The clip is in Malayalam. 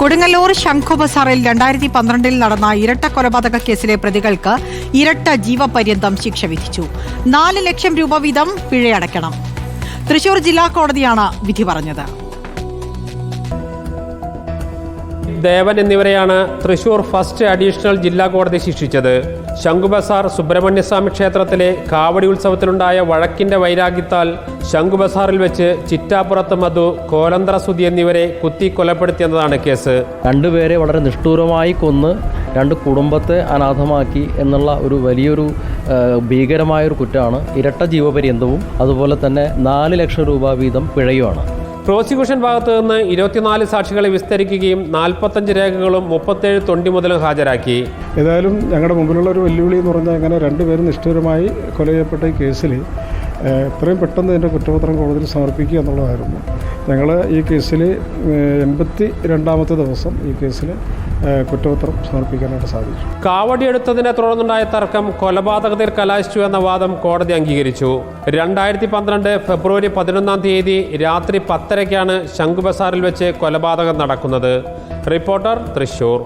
കൊടുങ്ങല്ലൂർ ശംഖുബസാറിൽ രണ്ടായിരത്തി പന്ത്രണ്ടിൽ നടന്ന ഇരട്ട കൊലപാതക കേസിലെ പ്രതികൾക്ക് ഇരട്ട ജീവപര്യന്തം ശിക്ഷ വിധിച്ചു. നാല് ലക്ഷം രൂപ വീതം പിഴയടയ്ക്കണം. തൃശൂർ ജില്ലാ കോടതിയാണ് വിധി പറഞ്ഞത്. ദേവൻ എന്നിവരെയാണ് തൃശൂർ ഫസ്റ്റ് അഡീഷണൽ ജില്ലാ കോടതി ശിക്ഷിച്ചത്. ശംഖുബസാർ സുബ്രഹ്മണ്യസ്വാമി ക്ഷേത്രത്തിലെ കാവടി ഉത്സവത്തിലുണ്ടായ വഴക്കിന്റെ വൈരാഗ്യത്താൽ ശംഖുബസാറിൽ വെച്ച് ചിറ്റാപ്പുറത്ത് മധു കോലന്തറ സുധി എന്നിവരെ കുത്തി കൊലപ്പെടുത്തിയെന്നതാണ് കേസ്. രണ്ടുപേരെ വളരെ നിഷ്ഠൂരമായി കൊന്ന് രണ്ട് കുടുംബത്തെ അനാഥമാക്കി എന്നുള്ള ഒരു വലിയൊരു ഭീകരമായൊരു കുറ്റമാണ് ഇരട്ട ജീവപര്യന്തവും അതുപോലെ തന്നെ നാല് ലക്ഷം രൂപ വീതം പിഴയുമാണ്. പ്രോസിക്യൂഷൻ ഭാഗത്തു നിന്ന് ഇരുപത്തിനാല് സാക്ഷികളെ വിസ്തരിക്കുകയും നാൽപ്പത്തഞ്ച് രേഖകളും മുപ്പത്തേഴ് തൊണ്ടി മുതലും ഹാജരാക്കി. ഏതായാലും ഞങ്ങളുടെ മുമ്പിലുള്ള ഒരു വെല്ലുവിളി എന്ന് പറഞ്ഞാൽ അങ്ങനെ രണ്ടുപേരും നിഷ്ഠൂരമായി കൊല ചെയ്യപ്പെട്ട ഈ കേസിൽ എത്രയും പെട്ടെന്ന് ഇതിന്റെ കുറ്റപത്രം കോടതിയിൽ സമർപ്പിക്കുക എന്നുള്ളതായിരുന്നു. ഞങ്ങൾ ഈ കേസിൽ എൺപത്തി രണ്ടാമത്തെ ദിവസം ഈ കേസിൽ കുറ്റപത്രം സമർപ്പിക്കാനായിട്ട് സാധിച്ചു. കാവടി എടുത്തതിനെ തുടർന്നുണ്ടായ തർക്കം കൊലപാതകത്തിൽ കലാശിച്ചു എന്ന വാദം കോടതി അംഗീകരിച്ചു. രണ്ടായിരത്തി പന്ത്രണ്ട് ഫെബ്രുവരി പതിനൊന്നാം തീയതി രാത്രി പത്തരയ്ക്കാണ് ശംഖുബസാറിൽ വെച്ച് കൊലപാതകം നടക്കുന്നത്. റിപ്പോർട്ടർ തൃശൂർ